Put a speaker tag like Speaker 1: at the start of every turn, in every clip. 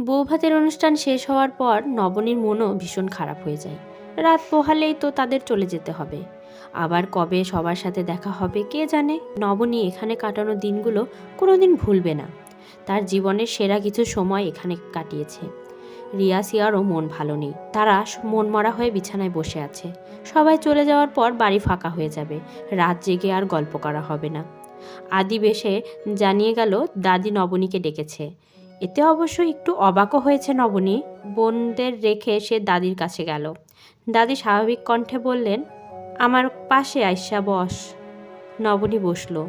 Speaker 1: বৌভাতের অনুষ্ঠান শেষ হওয়ার পর নবনীর মনও ভীষণ খারাপ হয়ে যায়। রাত পোহালেই তো তাদের চলে যেতে হবে। আবার কবে সবার সাথে দেখা হবে কে জানে? নবনী এখানে কাটানো দিনগুলো কোনোদিন ভুলবে না। তার জীবনের সেরা কিছু সময় এখানে কাটিয়েছে। রিয়া, সিয়ারও মন ভালো নেই। তারা মন মরা হয়ে বিছানায় বসে আছে। সবাই চলে যাওয়ার পর বাড়ি ফাঁকা হয়ে যাবে। রাত জেগে আর গল্প করা হবে না। আদি বেশে জানিয়ে গেল, দাদি নবনীকে ডেকেছে। এতে অবশ্য একটু অবাকও হয়েছে নবনী। বোনদের রেখে সে দাদির কাছে গেল। দাদি স্বাভাবিক কণ্ঠে বললেন, আমার পাশে আইসা বস। নবনী বসল।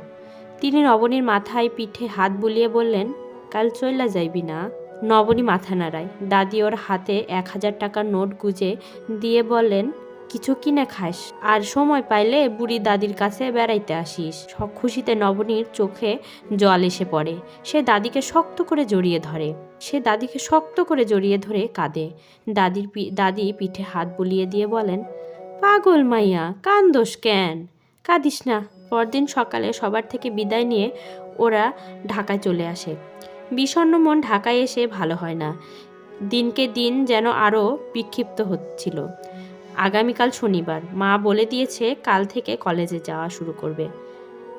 Speaker 1: তিনি নবনীর মাথায় পিঠে হাত বুলিয়ে বললেন, কাল চইলা যাইবি না? নবনী মাথা নাড়ায়। দাদি ওর হাতে এক হাজার টাকার নোট গুজে দিয়ে বললেন কিছু কিনে খাস। আর সময় পাইলে বুড়ি দাদির কাছে বেড়াইতে আসিস। খুশিতে নবনীর চোখে জল এসে পড়ে। সে দাদিকে শক্ত করে জড়িয়ে ধরে। সে দাদিকে শক্ত করে জড়িয়ে ধরে কাঁদে। দাদির দাদি পিঠে হাত বুলিয়ে দিয়ে বলেন, পাগল মাইয়া, কান্দোস কেন? কাঁদিস না। পরদিন সকালে সবার থেকে বিদায় নিয়ে ওরা ঢাকায় চলে আসে। বিষণ্ণ মন ঢাকায় এসে ভালো হয় না। দিনকে দিন যেন আরও বিক্ষিপ্ত হচ্ছিল। আগামীকাল শনিবার। মা বলে দিয়েছে কাল থেকে কলেজে যাওয়া শুরু করবে।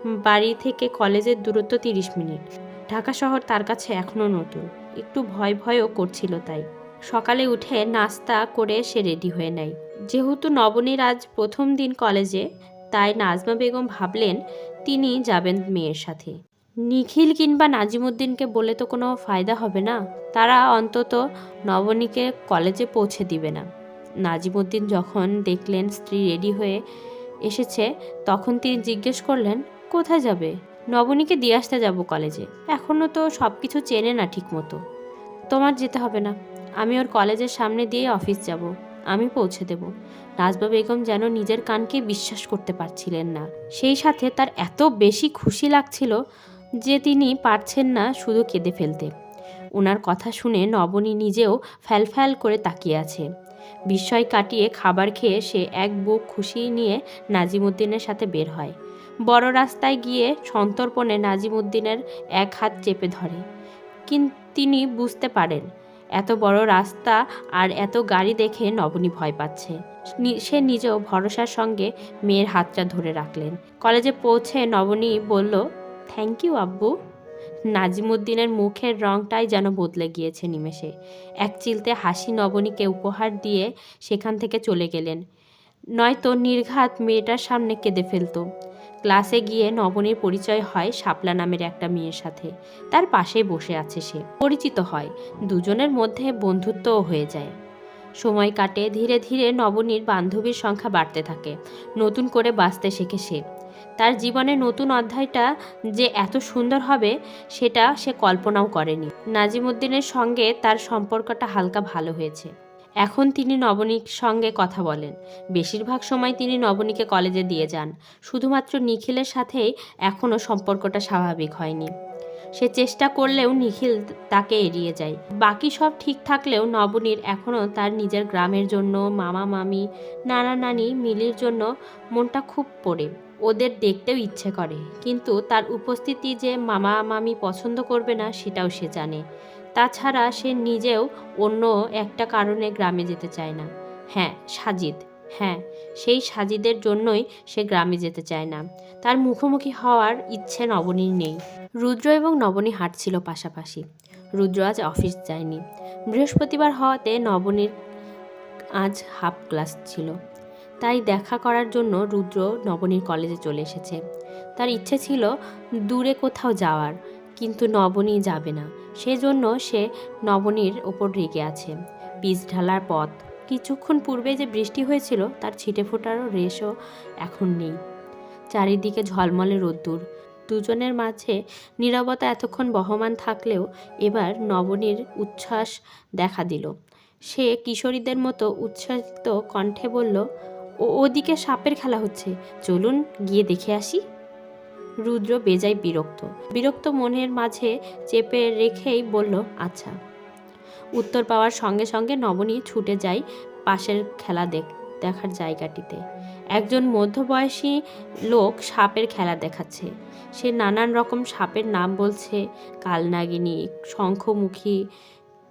Speaker 1: বাড়ি থেকে কলেজের দূরত্ব তিরিশ মিনিট। ঢাকা শহর তার কাছে এখনও নতুন। একটু ভয় ভয়ও করছিল তাই। সকালে উঠে নাস্তা করে সে রেডি হয়ে নেয়। যেহেতু নবনীর আজ প্রথম দিন কলেজে, তাই নাজমা বেগম ভাবলেন তিনি যাবেন মেয়ের সাথে। নিখিল কিংবা নাজিমুদ্দিনকে বলে তো কোনো ফায়দা হবে না। তারা অন্তত নবনীকে কলেজে পৌঁছে দিবে না। নাজিমুদ্দিন যখন দেখলেন স্ত্রী রেডি হয়ে এসেছে, তখন তিনি জিজ্ঞেস করলেন, কোথায় যাবে? নবনীকে দিয়ে আসতে যাব কলেজে। এখনও তো সব কিছু চেনে না ঠিক মতো তোমার যেতে হবে না। আমি ওর কলেজের সামনে দিয়ে অফিস যাব। আমি পৌঁছে দেব। নাজবা বেগম যেন নিজের কানকে বিশ্বাস করতে পারছিলেন না। সেই সাথে তার এত বেশি খুশি লাগছিল যে তিনি পারছেন না শুধু কেঁদে ফেলতে। ওনার কথা শুনে নবনী নিজেও ফ্যালফ্যাল করে তাকিয়ে আছে। বিস্ময় কাটিয়ে খাবার খেয়ে সে এক বুক খুশি নিয়ে নাজিমুদ্দিনের সাথে বের হয়। বড় রাস্তায় গিয়ে সন্তর্পণে নাজিমুদ্দিনের এক হাত চেপে ধরে। কিন্তু তিনি বুঝতে পারেন, এত বড় রাস্তা আর এত গাড়ি দেখে নবনী ভয় পাচ্ছে। সে নিজেও ভরসার সঙ্গে মেয়ের হাতটা ধরে রাখলেন। কলেজে পৌঁছে নবনী বলল, থ্যাংক ইউ আব্বু। নাজিমুদ্দিনের মুখের রংটাই যেন বদলে গিয়েছে নিমেষে। এক চিলতে হাসি নবনীকে উপহার দিয়ে সেখান থেকে চলে গেলেন। নয়তো নির্ঘাত মেয়েটার সামনে কেঁদে ফেলতো। ক্লাসে গিয়ে নবনীর পরিচয় হয় শাপলা নামের একটা মেয়ের সাথে। তার পাশেই বসে আছে সে। পরিচিত হয়। দুজনের মধ্যে বন্ধুত্বও হয়ে যায়। সময় কাটে, ধীরে ধীরে নবনীর বান্ধবীর সংখ্যা বাড়তে থাকে। নতুন করে বাঁচতে শেখে সে। তার জীবনে নতুন অধ্যায়টা যে এত সুন্দর হবে, সেটা সে কল্পনাও করেনি। নাজিমুদ্দিনের সঙ্গে তার সম্পর্কটা হালকা ভালো হয়েছে। এখন তিনি নবনীর সঙ্গে কথা বলেন। বেশিরভাগ সময় তিনি নবনীকে কলেজে দিয়ে যান। শুধুমাত্র নিখিলের সাথেই এখনও সম্পর্কটা স্বাভাবিক হয়নি। সে চেষ্টা করলেও নিখিল তাকে এড়িয়ে যায়। বাকি সব ঠিক থাকলেও নবনীর এখনও তার নিজের গ্রামের জন্য মামা মামি নানা নানি মিলির জন্য মনটা খুব পড়ে। ওদের দেখতেও ইচ্ছে করে। কিন্তু তার উপস্থিতি যে মামা মামি পছন্দ করবে না, সেটাও সে জানে। তাছাড়া সে নিজেও অন্য একটা কারণে গ্রামে যেতে চায় না। হ্যাঁ সাজিদ। হ্যাঁ সেই সাজিদের জন্যই সে গ্রামে যেতে চায় না। তার মুখোমুখি হওয়ার ইচ্ছে নবনীর নেই। রুদ্র এবং নবনী হাঁটছিল পাশাপাশি। রুদ্র আজ অফিস যায়নি। বৃহস্পতিবার হওয়াতে নবনীর আজ হাফ ক্লাস ছিল। তাই দেখা করার জন্য রুদ্র নবনীর কলেজে চলে এসেছে। তার ইচ্ছে ছিল দূরে কোথাও যাওয়ার, কিন্তু নবনী যাবে না। সেজন্য সে নবনীর ওপর রেগে আছে। পিচ ঢালার পথ। কিছুক্ষণ পূর্বে যে বৃষ্টি হয়েছিল, তার ছিটে ফোটারও রেশও এখন নেই। চারিদিকে ঝলমলে রোদ্দুর। দুজনের মাঝে নীরবতা এতক্ষণ বহমান থাকলেও এবার নবনীর উচ্ছ্বাস দেখা দিল। সে কিশোরীদের মতো উচ্ছ্বাসিত কণ্ঠে বলল ও ওদিকে সাপের খেলা হচ্ছে। চলুন গিয়ে দেখে আসি। রুদ্র বেজায় বিরক্ত। বিরক্ত মনের মাঝে চেপে রেখেই বলল আচ্ছা। উত্তর পাওয়ার সঙ্গে সঙ্গে নবনী ছুটে যায় পাশের খেলা দেখ, দেখার জায়গাটিতে। একজন মধ্যবয়সী লোক সাপের খেলা দেখাচ্ছে। সে নানান রকম সাপের নাম বলছে, কালনাগিনী, শঙ্খমুখী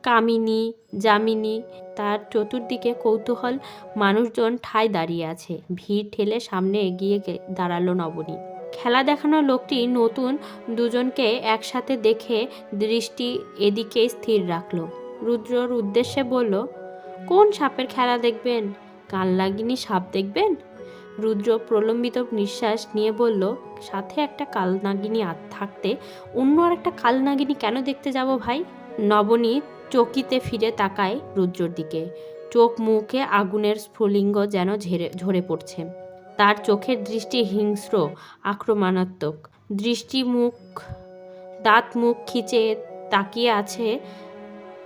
Speaker 1: কামিনী, যামিনী, তার চতুর্দিকে কৌতূহল, মানুষজন ঠায় দাঁড়িয়ে আছে। ভিড় ঠেলে সামনে এগিয়ে দাঁড়াল নবনী। খেলা দেখানো লোকটি নতুন দুজনকে একসাথে দেখে দৃষ্টি এদিকে স্থির রাখল। রুদ্রর উদ্দেশ্যে বলল, কোন সাপের খেলা দেখবেন? কাল লাগিনি সাপ দেখবেন? রুদ্র প্রলম্বিত নিঃশ্বাস নিয়ে বলল, সাথে একটা কালনাগিনী থাকতে অন্য আর একটা কালনাগিনী কেন দেখতে যাব ভাই? নবনী চকিতে ফিরে তাকায় রুদ্রর দিকে। চোখ মুখে আগুনের স্ফুলিঙ্গ যেন ঝেড়ে, ঝরে পড়ছে। তার চোখের দৃষ্টি হিংস্র, আক্রমণাত্মক। দৃষ্টি মুখ দাঁত মুখ খিচে তাকিয়ে আছে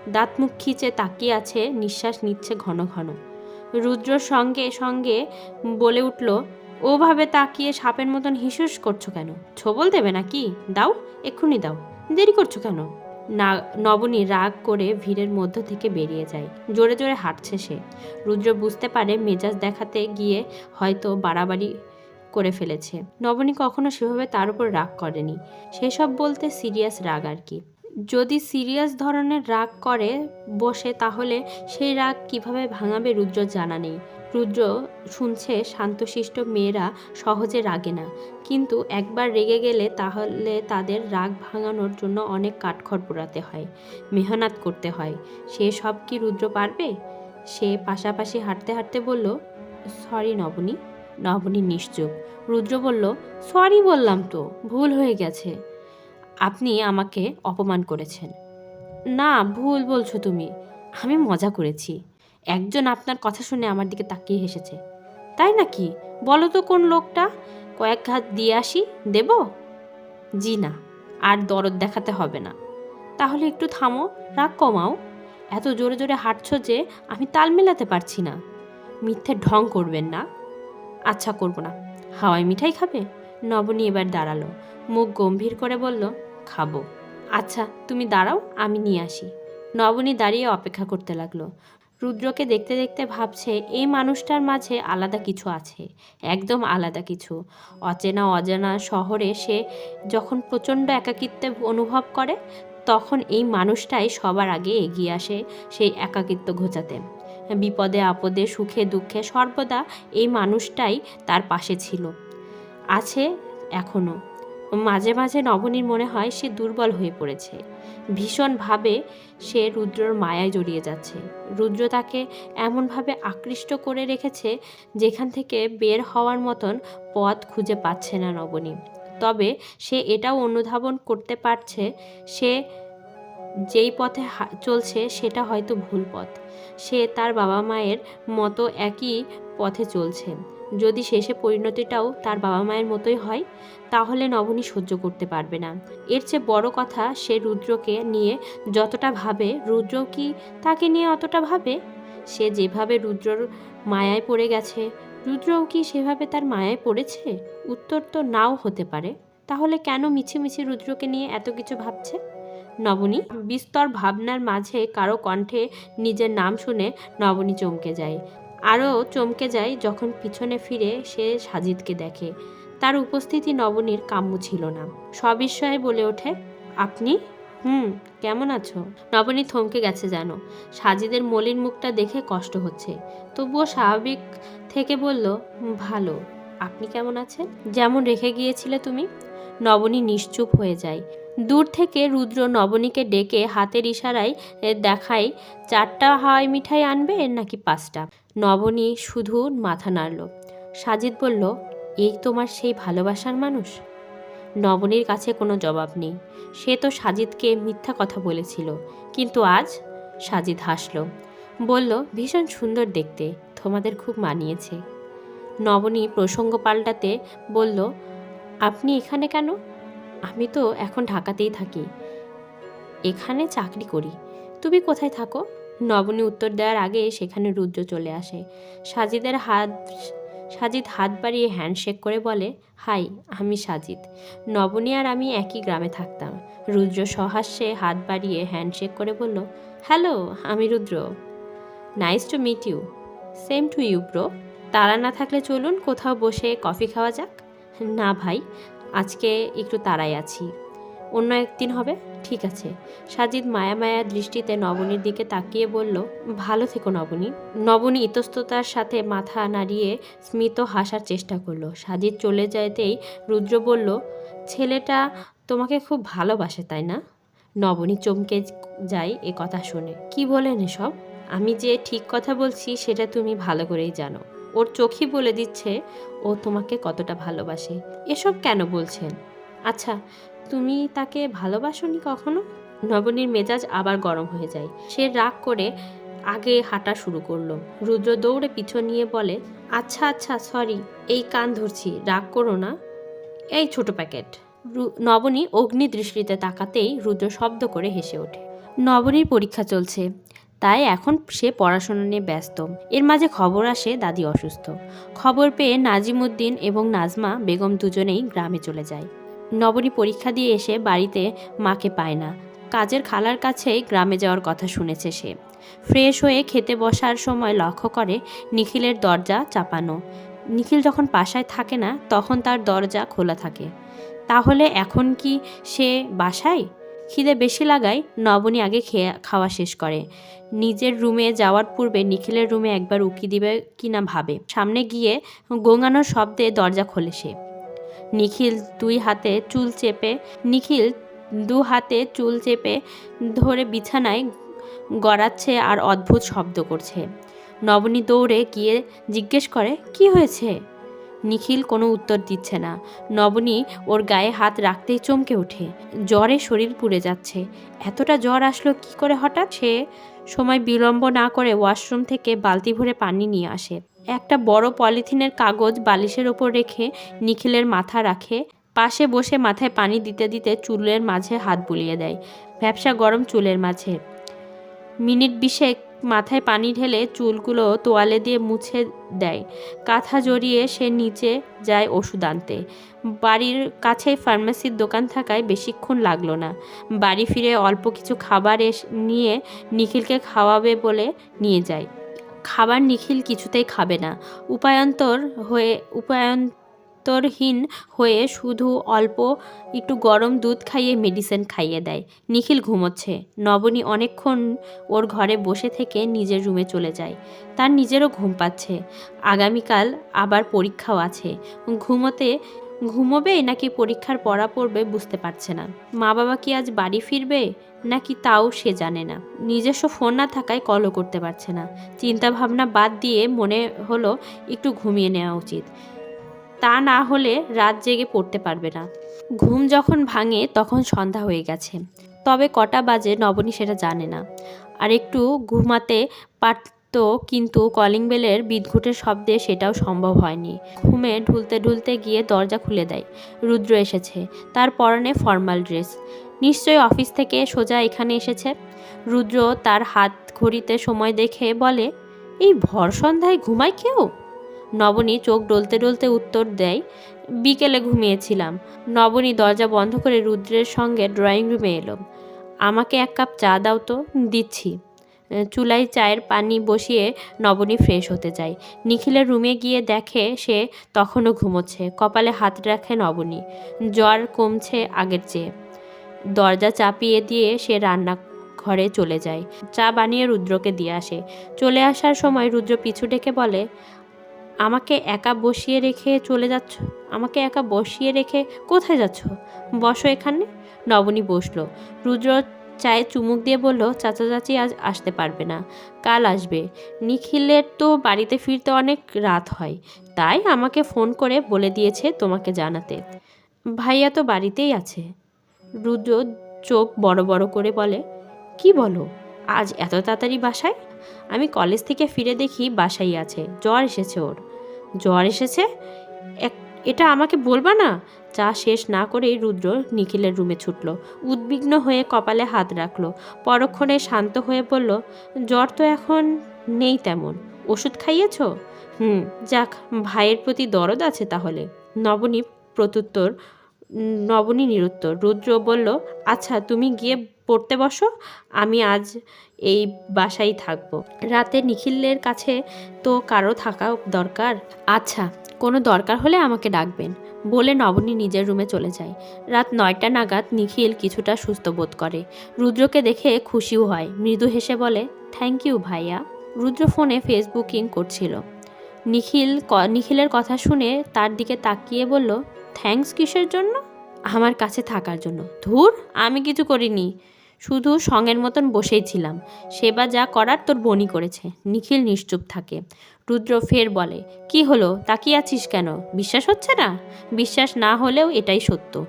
Speaker 1: দাঁত মুখ খিচে তাকিয়ে আছে, নিঃশ্বাস নিচ্ছে ঘন ঘন। রুদ্রর সঙ্গে সঙ্গে বলে উঠল, ওভাবে তাকিয়ে সাপের মতন হিসুস করছ কেন? ছোবল দেবে নাকি? দাও, এক্ষুনি দাও। দেরি করছ কেন? না, নবনী রাগ করে ভিড়ের মধ্য থেকে বেরিয়ে যায়। জোরে জোরে হাঁটছে সে। রুদ্র বুঝতে পারে মেজাজ দেখাতে গিয়ে হয়তো বাড়াবাড়ি করে ফেলেছে। নবনী কখনো সেভাবে তার উপর রাগ করেনি। সেসব বলতে সিরিয়াস রাগ আর কি। যদি সিরিয়াস ধরনের রাগ করে বসে, তাহলে সেই রাগ কীভাবে ভাঙাবে রুদ্র জানা নেই। রুদ্র শুনছে শান্তশিষ্ট মেয়েরা সহজে রাগে না। কিন্তু একবার রেগে গেলে তাহলে তাদের রাগ ভাঙানোর জন্য অনেক কাঠখড় পোড়াতে হয়, মেহনত করতে হয়। সে সব কি রুদ্র পারবে? সে পাশাপাশি হাঁটতে হাঁটতে বলল, সরি নবনী নবনী নিশ্চুপ। রুদ্র বলল, সরি বললাম তো, ভুল হয়ে গেছে। আপনি আমাকে অপমান করেছেন। না, ভুল বলছো তুমি। আমি মজা করেছি। একজন আপনার কথা শুনে আমার দিকে তাকিয়ে হেসেছে। তাই নাকি? বলো তো কোন লোকটা? কয়েক হাত দিয়ে আসি, দেব? জি না, আর দরদ দেখাতে হবে না। তাহলে একটু থামো, রাগ কমাও। এত জোরে জোরে হাঁটছো যে আমি তাল মেলাতে পারছি না। মিথ্যে ঢং করবেন না। আচ্ছা করব না। হাওয়াই মিঠাই খাবে? নবনী এবার দাঁড়াল, মুখ গম্ভীর করে বলল, খাব। আচ্ছা তুমি দাঁড়াও, আমি নিয়ে আসি। নবনী দাঁড়িয়ে অপেক্ষা করতে লাগল। রুদ্রকে দেখতে দেখতে ভাবছে, এই মানুষটার মাঝে আলাদা কিছু আছে, একদম আলাদা কিছু। অচেনা অজানা শহরে সে যখন প্রচণ্ড একাকিত্বে অনুভব করে, তখন এই মানুষটাই সবার আগে এগিয়ে আসে সেই একাকিত্ব ঘোচাতে। বিপদে আপদে, সুখে দুঃখে সর্বদা এই মানুষটাই তার পাশে ছিল। আছে এখনও মাঝে মাঝে নবনীর মনে হয় সে দুর্বল হয়ে পড়েছে। ভীষণভাবে সে রুদ্রর মায়ায় জড়িয়ে যাচ্ছে। রুদ্র তাকে এমনভাবে আকৃষ্ট করে রেখেছে যেখান থেকে বের হওয়ার মতন পথ খুঁজে পাচ্ছে না নবনী। তবে সে এটাও অনুধাবন করতে পারছে, সে যেই পথে চলছে সেটা হয়তো ভুল পথ। সে তার বাবা মায়ের মতো একই পথে চলছে। যদি শেষে পরিণতিটাও তার বাবা মায়ের মতোই হয়, তাহলে নবনী সহ্য করতে পারবে না। এর চেয়ে বড় কথা সে রুদ্রকে নিয়ে যতটা ভাবে, রুদ্র কি তাকে নিয়ে অতটা ভাবে? সে যেভাবে রুদ্রর মায়ায় পড়ে গেছে, রুদ্রও কি সেভাবে তার মায়ায় পড়েছে? উত্তর তো নাও হতে পারে। তাহলে কেন মিছিমিছি রুদ্রকে নিয়ে এত কিছু ভাবছে? নবনী, বিস্তর ভাবনার মাঝে কারও কণ্ঠে নিজের নাম শুনে নবনী চমকে যায়। আরও চমকে যায় যখন পিছনে ফিরে সে সাজিদকে দেখে। তার উপস্থিতি নবনীর কাম্য ছিল না। সবিস্ময়ে বলে ওঠে, আপনি? হুম, কেমন আছো? নবনী থমকে গেছে জানো সাজিদের মলিন মুখটা দেখে কষ্ট হচ্ছে। তবুও স্বাভাবিক থেকে বলল, ভালো, আপনি কেমন আছেন? যেমন রেখে গিয়েছিলে তুমি? নবনী নিশ্চুপ হয়ে যায়। দূর থেকে রুদ্র নবনীকে ডেকে হাতের ইশারায় দেখায়, চারটা হাওয়াই মিঠাই আনবে নাকি পাঁচটা? নবনী শুধু মাথা নাড়ল। সাজিদ বলল, এই তোমার সেই ভালোবাসার মানুষ? নবনীর কাছে কোনো জবাব নেই। সে তো সাজিদকে মিথ্যা কথা বলেছিল। কিন্তু আজ সাজিদ হাসল। বলল, ভীষণ সুন্দর দেখতে, তোমাদের খুব মানিয়েছে। নবনী প্রসঙ্গ পাল্টাতে বলল, আপনি এখানে কেন? আমি তো এখন ঢাকাতেই থাকি। এখানে চাকরি করি। তুমি কোথায় থাকো? নবনী উত্তর দেওয়ার আগে সেখানে রুদ্র চলে আসে। সাজিদের হাত, সাজিদ হাত বাড়িয়ে হ্যান্ডশেক করে বলে, হাই, আমি সাজিদ। নবনী আর আমি একই গ্রামে থাকতাম রুদ্র সহাস্যে হাত বাড়িয়ে হ্যান্ডশেক করে বলল, হ্যালো, আমি Rudra. Nice to meet you. Same to you, bro. তারা না থাকলে চলুন, কোথাও বসে কফি খাওয়া যাক? না ভাই, আজকে একটু তাড়াই আছি। অন্য একদিন হবে? ঠিক আছে। সাজিদ মায়া মায়া দৃষ্টিতে নবনীর দিকে তাকিয়ে বলল, ভালো থেকো নবনী। নবনী ইতস্ততার সাথে মাথা নাড়িয়ে স্মিত হাসার চেষ্টা করল। সাজিদ চলে যেতেই রুদ্র বলল, ছেলেটা তোমাকে খুব ভালোবাসে, তাই না? নবনী চমকে যায় এ কথা শুনে। কি বলেন এসব? আমি যে ঠিক কথা বলছি, সেটা তুমি ভালো করেই জানো। ওর চোখই বলে দিচ্ছে, ও তোমাকে কতটা ভালোবাসে। এসব কেন বলছেন? আচ্ছা তুমি তাকে ভালোবাসোনি কখনো? নবনীর মেজাজ আবার গরম হয়ে যায়। সে রাগ করে আগে হাঁটা শুরু করল। রুদ্র দৌড়ে পিছন নিয়ে বলে আচ্ছা আচ্ছা সরি এই কান ধরছি, রাগ করো না। এই ছোট প্যাকেট। নবনী অগ্নি দৃষ্টিতে তাকাতেই রুদ্র শব্দ করে হেসে ওঠে। নবনীর পরীক্ষা চলছে। তাই এখন সে পড়াশোনা নিয়ে ব্যস্ত। এর মাঝে খবর আসে দাদি অসুস্থ। খবর পেয়ে নাজিমুদ্দিন এবং নাজমা বেগম দুজনেই গ্রামে চলে যায়। নবনী পরীক্ষা দিয়ে এসে বাড়িতে মাকে পায় না। কাজের খালার কাছেই গ্রামে যাওয়ার কথা শুনেছে সে। ফ্রেশ হয়ে খেতে বসার সময় লক্ষ্য করে নিখিলের দরজা চাপানো। নিখিল যখন বাসায় থাকে না, তখন তার দরজা খোলা থাকে। তাহলে এখন কি সে বাসায়? খিদে বেশি লাগায় নবনী আগে খেয়ে, খাওয়া শেষ করে। নিজের রুমে যাওয়ার পূর্বে নিখিলের রুমে একবার উকি দিবে কিনা ভাবে। সামনে গিয়ে গোঙানোর শব্দে দরজা খোলে সে। নিখিল দুই হাতে চুল চেপে, নিখিল দু হাতে চুল চেপে ধরে বিছানায় গড়াচ্ছে আর অদ্ভুত শব্দ করছে। নবনী দৌড়ে গিয়ে জিজ্ঞেস করে, কি হয়েছে? নিখিল কোনো উত্তর দিচ্ছে না। নবনী ওর গায়ে হাত রাখতেই চমকে ওঠে। জ্বরে শরীর পুড়ে যাচ্ছে। এতটা জ্বর আসলো কি করে হঠাৎ? সে সময় বিলম্ব না করে ওয়াশরুম থেকে বালতি ভরে পানি নিয়ে আসে। একটা বড় পলিথিনের কাগজ বালিশের ওপর রেখে নিখিলের মাথা রাখে। পাশে বসে মাথায় পানি দিতে দিতে চুলের মাঝে হাত বুলিয়ে দেয়। ব্যবসা গরম চুলের মাঝে। মিনিট বিশেক মাথায় পানি ঢেলে চুলগুলো তোয়ালে দিয়ে মুছে দেয়। কাঁথা জড়িয়ে সে নিচে যায় ওষুধ আনতে। বাড়ির কাছেই ফার্মেসির দোকান থাকায় বেশিক্ষণ লাগল না। বাড়ি ফিরে অল্প কিছু খাবার নিয়ে নিখিলকে খাওয়াবে বলে নিয়ে যায়। খাবার নিখিল কিছুতেই খাবে না। উপায়ন্তর হয়ে, উপায়ন্তরহীন হয়ে শুধু অল্প একটু গরম দুধ খাইয়ে মেডিসিন খাইয়ে দেয়। নিখিল ঘুমোচ্ছে। নবনী অনেকক্ষণ ওর ঘরে বসে থেকে নিজের রুমে চলে যায়। তার নিজেরও ঘুম পাচ্ছে। আগামীকাল আবার পরীক্ষাও আছে। ঘুমোতে ঘুমোবে নাকি পরীক্ষার পড়া পড়বে বুঝতে পারছে না। মা বাবা কি আজ বাড়ি ফিরবে? নাকি তাও সে জানে না। নিজস্ব ফোন না থাকায় কলও করতে পারছে না। চিন্তা ভাবনা বাদ দিয়ে মনে হলো একটু ঘুমিয়ে নেওয়া উচিত। তা না হলে রাত জেগে পড়তে পারবে না। ঘুম যখন ভাঙে তখন সন্ধ্যা হয়ে গেছে। তবে কটা বাজে নবনী সেটা জানে না। আর একটু ঘুমাতে পারত কিন্তু কলিং বেলের বিদঘুটের শব্দে সেটাও সম্ভব হয়নি। ঘুমে ঢুলতে ঢুলতে গিয়ে দরজা খুলে দেয়। রুদ্র এসেছে। তার পরনে ফর্মাল ড্রেস নিশ্চয়ই অফিস থেকে সোজা এখানে এসেছে। রুদ্র তার হাত ঘড়িতে সময় দেখে বলে, এই ভর সন্ধ্যায় ঘুমায় কেউ? নবনী চোখ ডলতে ডলতে উত্তর দেয়, বিকেলে ঘুমিয়েছিলাম। নবনী দরজা বন্ধ করে রুদ্রের সঙ্গে ড্রয়িং রুমে এলো। আমাকে এক কাপ চা দাও তো, দিচ্ছি। চুলায় চায়ের পানি বসিয়ে নবনী ফ্রেশ হতে যায়। নিখিলের রুমে গিয়ে দেখে সে তখনও ঘুমোচ্ছে। কপালে হাত রাখে নবনী। জ্বর কমছে আগের চেয়ে। দরজা চাপিয়ে দিয়ে সে রান্না ঘরে চলে যায়। চা বানিয়ে রুদ্রকে দিয়ে আসে। চলে আসার সময় রুদ্র পিছু ডেকে বলে, আমাকে একা বসিয়ে রেখে চলে যাচ্ছ? আমাকে একা বসিয়ে রেখে কোথায় যাচ্ছ? বসো এখানে। নবনী বসল। রুদ্র চায়ে চুমুক দিয়ে বলল চাচা চাচি আজ আসতে পারবে না, কাল আসবে। নিখিলের তো বাড়িতে ফিরতে অনেক রাত হয়, তাই আমাকে ফোন করে বলে দিয়েছে তোমাকে জানাতে। ভাইয়া তো বাড়িতেই আছে। রুদ্র চোখ বড় বড় করে বলে, কি বলো, আজ এত তাড়াতাড়ি বাসায়? আমি কলেজ থেকে ফিরে দেখি বাসাই আছে, জ্বর এসেছে ওর। জ্বর এসেছে? এক এটা আমাকে বলবা না? চা শেষ না করেই রুদ্র নিখিলের রুমে ছুটল। উদ্বিগ্ন হয়ে কপালে হাত রাখল। পরক্ষণে শান্ত হয়ে বলল, জ্বর তো এখন নেই তেমন। ওষুধ খাইয়েছ? হুম, যাক, ভাইয়ের প্রতি দরদ আছে তাহলে। নবনী প্রত্যুত্তর নবনী নিরুত্তর। রুদ্র বলল আচ্ছা তুমি গিয়ে পড়তে বসো, আমি আজ এই বাসায় থাকব। রাতে নিখিলের কাছে তো কারও থাকা দরকার? আচ্ছা কোনো দরকার হলে আমাকে ডাকবেন। বলে নবনী নিজের রুমে চলে যায়। রাত নয়টা নাগাদ নিখিল কিছুটা সুস্থ বোধ করে। রুদ্রকে দেখে খুশিও হয়। মৃদু হেসে বলে থ্যাংক ইউ ভাইয়া। রুদ্র ফোনে ফেসবুকিং করছিল। নিখিল নিখিলের কথা শুনে তার দিকে তাকিয়ে বলল থ্যাঙ্কস কিসের জন্য? আমার কাছে থাকার জন্য। ধুর, আমি কিছু করিনি। শুধু সঙ্গের মতন বসেই ছিলাম। সেবা যা করার তোর বনি করেছে। নিখিল নিশ্চুপ থাকে। রুদ্র ফের বলে, কি হলো? তাকিয়ে আছিস কেন? বিশ্বাস হচ্ছে না? বিশ্বাস না হলেও এটাই সত্য।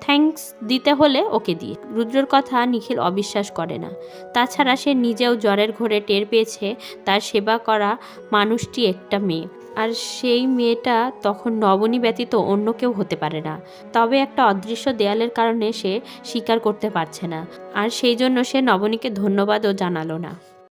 Speaker 1: থ্যাঙ্কস দিতে হলে ওকে দিয়ে রুদ্রর কথা নিখিল অবিশ্বাস করে না। তাছাড়া সে নিজেও জ্বরের ঘোরে টের পেয়েছে। তার সেবা করা মানুষটি একটা মেয়ে। আর সেই মেয়েটা তখন নবনী ব্যতীত অন্য কেউ হতে পারে না। তবে একটা অদৃশ্য দেয়ালের কারণে সে স্বীকার করতে পারছে না। আর সেই জন্য সে নবনীকে ধন্যবাদও জানালো না।